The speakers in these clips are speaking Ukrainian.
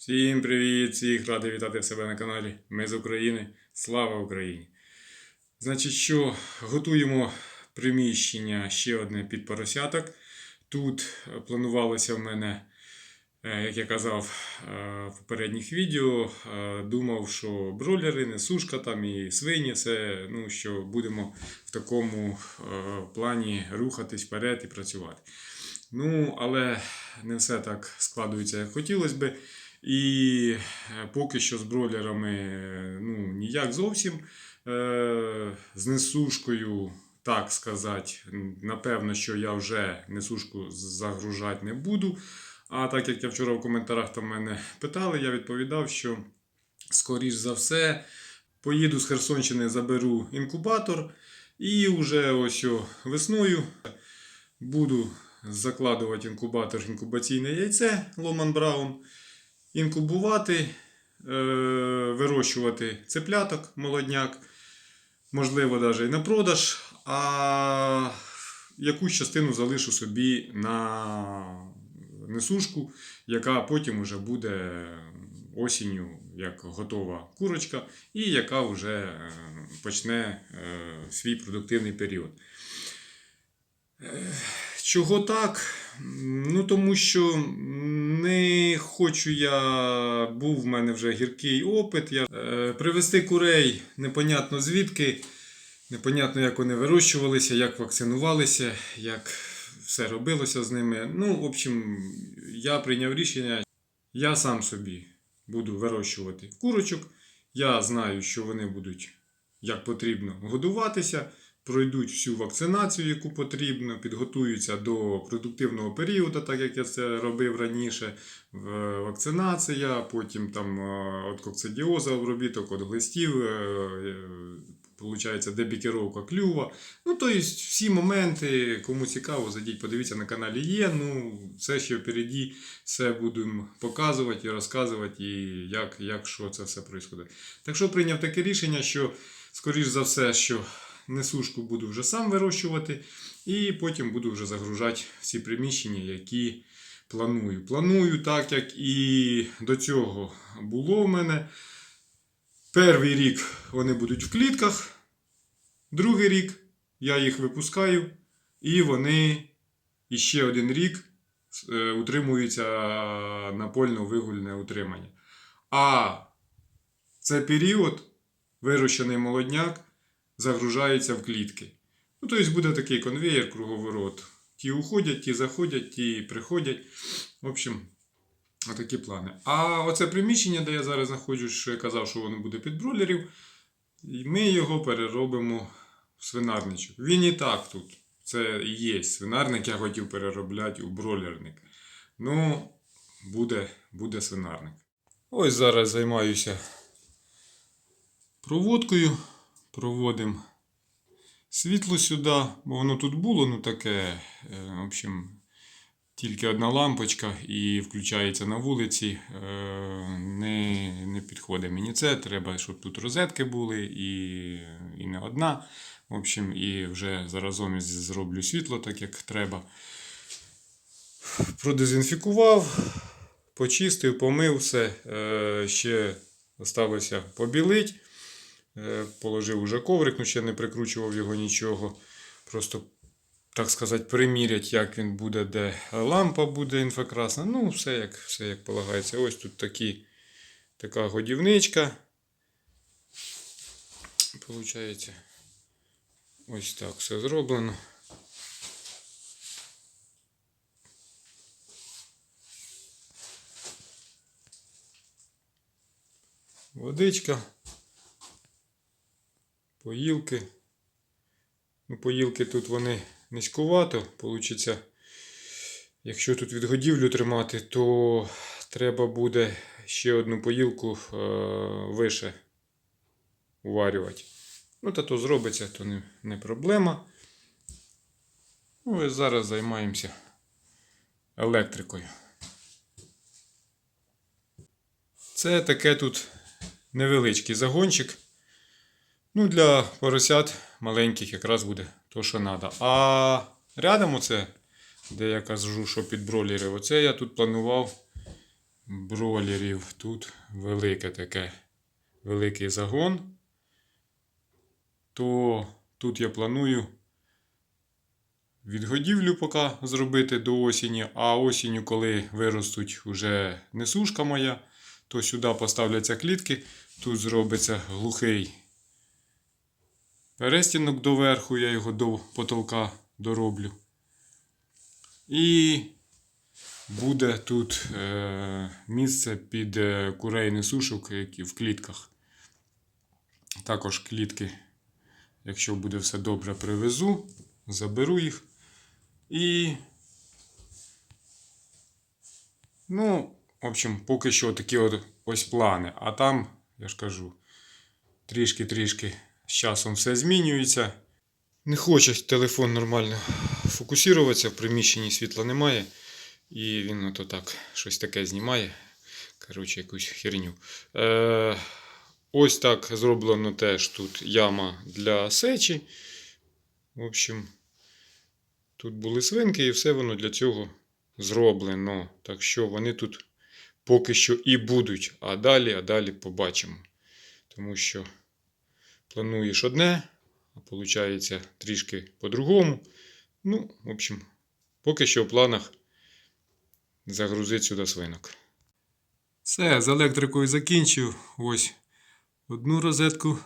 Всім привіт! Всіх радий вітати себе на каналі. Ми з України. Слава Україні! Значить, що готуємо приміщення ще одне під поросяток. Тут е, планувалося в мене, е, як я казав е, в попередніх відео, думав, що бройлери, несушка там і свині, це ну, що будемо в такому плані рухатись вперед і працювати. Ну, але не все так складується, як хотілося би. І е, поки що з бройлерами е, ну, ніяк зовсім. Е, з несушкою, так сказати, напевно, що я вже несушку загружати не буду. А так як я вчора в коментарях там мене питали, я відповідав, що скоріш за все поїду з Херсонщини, заберу інкубатор і вже ось весною буду закладувати інкубатор інкубаційне яйце Ломан Браун, інкубувати, е, вирощувати цепляток, молодняк, можливо, навіть і на продаж, а якусь частину залишу собі на несушку, яка потім вже буде осінню як готова курочка, і яка вже е, почне е, свій продуктивний період. Чого так? Ну, тому що не хочу я, був в мене вже гіркий опит. Я, е, привезти курей непонятно звідки, непонятно, як вони вирощувалися, як вакцинувалися, як все робилося з ними. Ну, в общем, я прийняв рішення, я сам собі буду вирощувати курочок. Я знаю, що вони будуть як потрібно годуватися, пройдуть всю вакцинацію, яку потрібно, підготуються до продуктивного періоду, так як я це робив раніше. Вакцинація, потім там е, от коксидіоза обробіток, от глистів, е, е, получається дебікеровка клюва. Ну, тобто, всі моменти, кому цікаво, зайдіть, подивіться на каналі є. Ну, все ще впереді, все будемо показувати і розказувати, і як, як що це все відбувається. Так що прийняв таке рішення, що, скоріш за все, що несушку буду вже сам вирощувати, і потім буду вже загружати всі приміщення, які планую. Планую, так як і до цього було в мене. Перший рік вони будуть в клітках, другий рік я їх випускаю, і вони іще один рік е, утримуються на польно-вигульне утримання. А це період вирощений молодняк загружається в клітки. Ну, тобто буде такий конвеєр, круговорот. Ті уходять, ті заходять, ті приходять. В общем, отакі плани. А оце приміщення, де я зараз знаходжусь, що я казав, що воно буде під бройлерів, і ми його переробимо в свинарничок. Він і так тут. Це і є свинарник, я хотів переробляти у бройлерник. Ну, буде, буде свинарник. Ось зараз займаюся проводкою. Проводимо світло сюди, бо воно тут було, ну таке, е, в общем, тільки одна лампочка і включається на вулиці. е, Не, не підходить мені це. Треба, щоб тут розетки були і, і не одна. В общем, і вже заразом зроблю світло так, як треба. Продезінфікував, почистив, помив все. Е, Ще залишилося побілить. Е, Положив уже коврик, ну ще не прикручував його нічого. Просто, так сказати, примірять, як він буде, де лампа буде інфракрасна. Ну, все як, все як полагається. Ось тут такі, така годівничка. Получається. Ось так все зроблено. Водичка. Поїлки. Ну, поїлки тут вони низькувато. Получиться, якщо тут відгодівлю тримати, то треба буде ще одну поїлку е, вище уварювати. Ну, та то зробиться, то не, не проблема. Ну, і зараз займаємося електрикою. Це таке тут невеличкий загончик. Ну, для поросят маленьких якраз буде то, що треба. А рядом оце, де я кажу, що під бройлери, оце я тут планував бройлерів. Тут велике таке, великий загон. То тут я планую відгодівлю поки зробити до осені, а осінню, коли виростуть уже несушка моя, то сюди поставляться клітки, тут зробиться глухий перестінок доверху, я його до потолка дороблю. І буде тут е, місце під е, курей несушок, які в клітках. Також клітки, якщо буде все добре, привезу, заберу їх. І. Ну, в общем, поки що такі от ось плани. А там, я ж кажу, трішки-трішки з часом все змінюється. Не хоче телефон нормально фокусуватися, в приміщенні світла немає. І він ото так щось таке знімає. Коротше, якусь херню. Е, ось так зроблено теж тут яма для сечі. В общем, тут були свинки, і все воно для цього зроблено. Так що вони тут поки що і будуть. А далі, а далі побачимо. Тому що плануєш одне, а виходить трішки по-другому. Ну, в общем, поки що в планах загрузити сюди свинок. Все, з електрикою закінчив. Ось одну розетку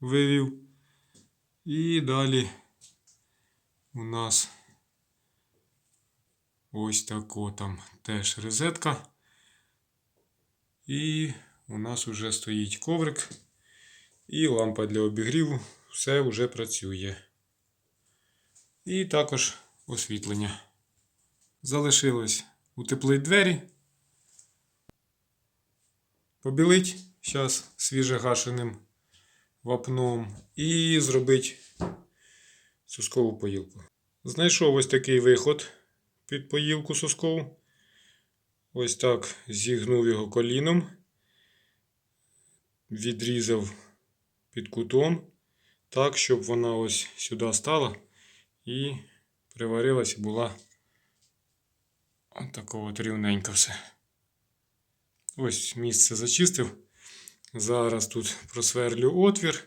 вивів. І далі у нас ось тако там теж розетка. І у нас вже стоїть коврик і лампа для обігріву. Все вже працює. І також освітлення. Залишилось утеплить двері. Побілить зараз свіжегашеним вапном і зробить сускову поїлку. Знайшов ось такий виход під поїлку сускову. Ось так зігнув його коліном, відрізав під кутом, так, щоб вона ось сюди стала і приварилась була от такого от рівненько все. Ось місце зачистив. Зараз тут просверлю отвір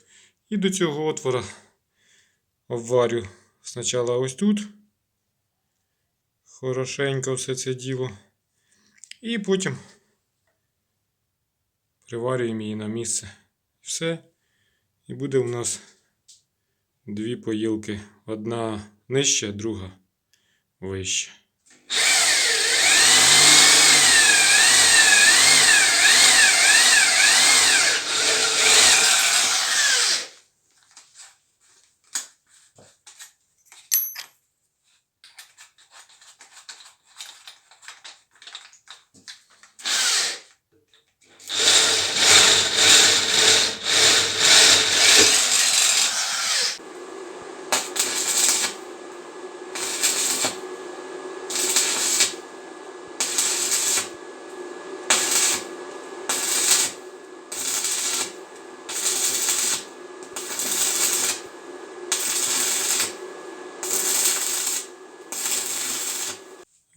і до цього отвора обварю спочатку ось тут. Хорошенько все це діло. І потім приварюємо її на місце. Все. І буде у нас дві поїлки. Одна нижче, друга вище.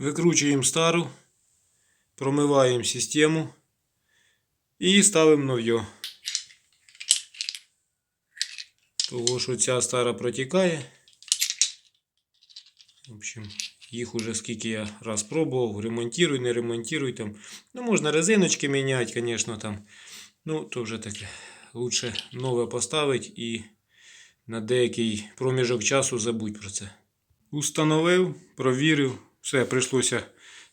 Викручуємо стару, промиваємо систему і ставимо нов'ю. Того, що ця стара протікає. В общем, їх уже скільки я раз пробував, ремонтируй, не ремонтируй там. Ну, можна резиночки міняти, звісно, там. Ну, то вже таке. Лучше нове поставити і на деякий проміжок часу забудь про це. Установив, провірив. Все, прийшлося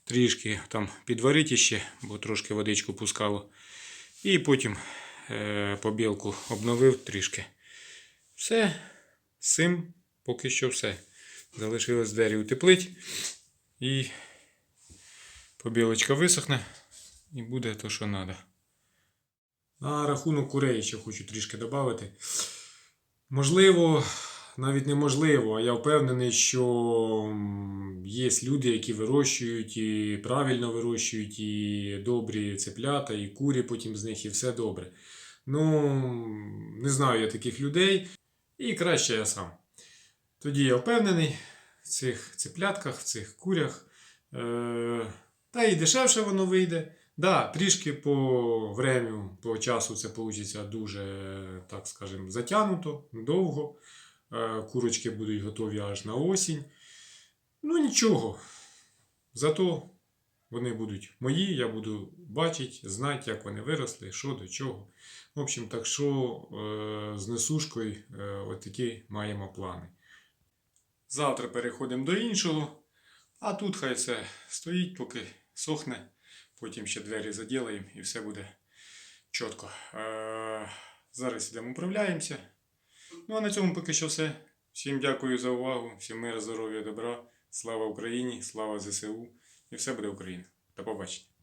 трішки там підварити ще, бо трошки водичку пускало. І потім е, побілку обновив трішки. Все, з цим поки що все. Залишилось двері утеплить. І побілочка висохне. І буде то, що треба. На рахунок курей ще хочу трішки додати. Можливо, навіть неможливо, а я впевнений, що є люди, які вирощують і правильно вирощують, і добрі цеплята, і курі потім з них, і все добре. Ну, не знаю я таких людей, і краще я сам. Тоді я впевнений в цих цеплятках, в цих курях. Е, та і дешевше воно вийде. Да, трішки по врем'ю, по часу це вийде дуже, так скажемо, затягнуто, довго. Е, Курочки будуть готові аж на осінь. Ну нічого. Зато вони будуть мої, я буду бачити, знати, як вони виросли, що до чого. В общем, так що е, з несушкою е, такі маємо плани. Завтра переходимо до іншого. А тут хай все стоїть, поки сохне. Потім ще двері заділаємо і все буде чітко. Зараз йдемо управляємося. Ну а на цьому поки що все. Всім дякую за увагу, всім мира, здоров'я, добра. Слава Україні, слава ЗСУ і все буде Україна. До побачення.